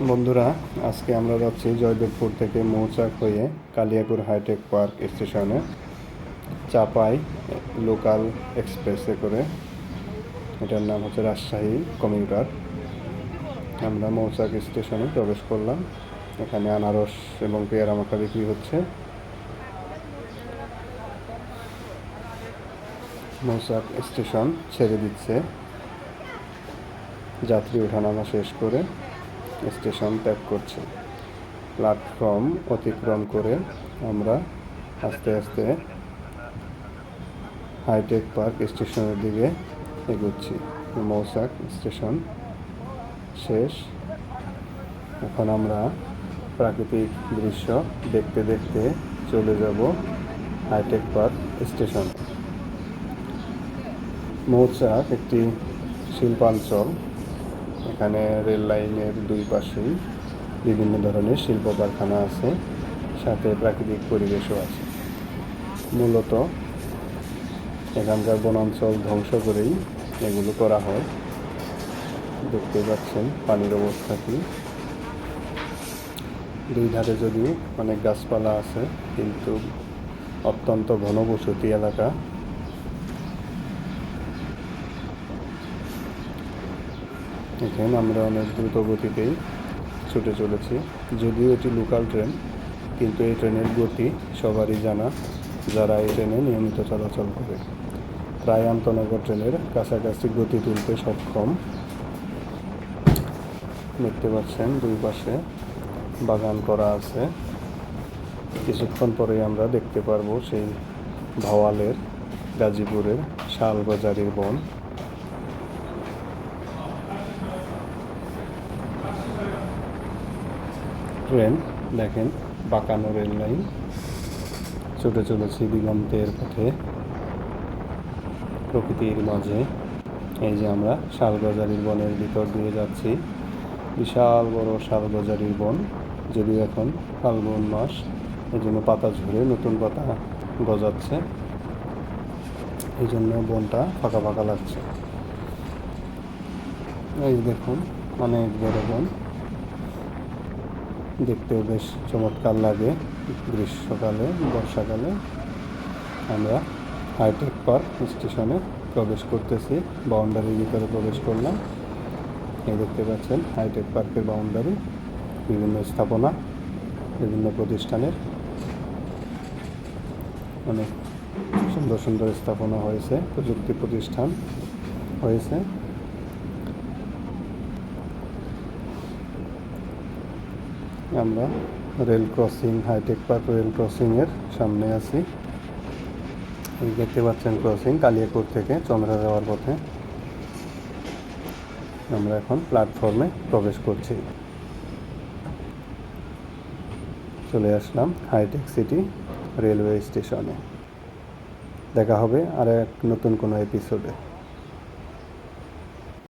বন্ধুরা, আজকে আমরা যাচ্ছি জয়দেবপুর থেকে মৌচাক হয়ে কালিয়াপুর হাইটেক পার্ক স্টেশনে, চাপাই লোকাল এক্সপ্রেসে করে। এটার নাম হচ্ছে রাজশাহী কমিউটার। আমরা মৌচাক স্টেশনে প্রবেশ করলাম। এখানে আনারস এবং পেয়ারা মাখা বিক্রি হচ্ছে। মৌচাক স্টেশন ছেড়ে দিচ্ছে। যাত্রী ওঠানামা শেষ করে স্টেশন ত্যাগ করছে। প্ল্যাটফর্ম অতিক্রম করে আমরা আস্তে আস্তে হাইটেক পার্ক স্টেশনের দিকে এগোচ্ছি। মৌসাক স্টেশন শেষ। এখন আমরা প্রাকৃতিক দৃশ্য দেখতে দেখতে চলে যাব হাইটেক পার্ক স্টেশন। মৌচাক একটি শিল্পাঞ্চল। এখানে রেল লাইনের দুই পাশেই বিভিন্ন ধরনের শিল্প কারখানা আছে, সাথে প্রাকৃতিক পরিবেশও আছে। মূলত এখানকার বনাঞ্চল ধ্বংস করেই এগুলো করা হয়। দেখতে পাচ্ছেন পানির অবস্থা কি। দুই ধারে যদিও অনেক গাছপালা আছে, কিন্তু অত্যন্ত ঘনবসতি এলাকা। এখানে আমরা অনেক দ্রুত গতিতেই ছুটে চলেছি। যদিও এটি লোকাল ট্রেন কিন্তু এই ট্রেনের গতি সবারই জানা, যারা এই ট্রেনে নিয়মিত চলাচল করে। প্রায় আন্তনগর ট্রেনের কাছাকাছি গতি তুলতে সক্ষম। দেখতে পাচ্ছেন, দুই পাশে বাগান করা আছে। কিছুক্ষণ পরেই আমরা দেখতে পারব সেই ভাওয়ালের গাজীপুরের শালবাজারের বন। দেখেন, বাঁকানো রেল লাইন। ছুটে চলেছি দিগন্তের পথে, প্রকৃতির মাঝে। এই যে আমরা শালগজারির বনের ভিতর দিয়ে যাচ্ছি। বিশাল বড় শালগজারির বন, যদিও এখন ফাল্গুন মাস, এই জন্য পাতা ঝরে নতুন পাতা গজাচ্ছে। এই জন্য বনটা ফাঁকা ফাঁকা লাগছে। এই দেখুন, অনেক বড় বন। দেখতেও বেশ চমৎকার লাগে গ্রীষ্মকালে, বর্ষাকালে। আমরা হাইটেক পার্ক স্টেশনে প্রবেশ করতেছি বাউন্ডারির ভিতরে প্রবেশ করলাম। এই দেখতে পাচ্ছেন হাইটেক পার্কের বাউন্ডারি বিভিন্ন স্থাপনা, বিভিন্ন প্রতিষ্ঠানের। অনেক সুন্দর সুন্দর স্থাপনা হয়েছে, প্রযুক্তি প্রতিষ্ঠান হয়েছে। আমরা rail crossing hitech park rail ক্রসিংয়ের সামনে আছি। দেখতে পাচ্ছেন ক্রসিং কালিয়াপুর থেকে চন্দ্রা যাওয়ার পথে। আমরা এখন প্ল্যাটফর্মে প্রবেশ করছি। চলে আসলাম হাইটেক সিটি রেলওয়ে স্টেশনে দেখা হবে আর এক নতুন কোনো এপিসোডে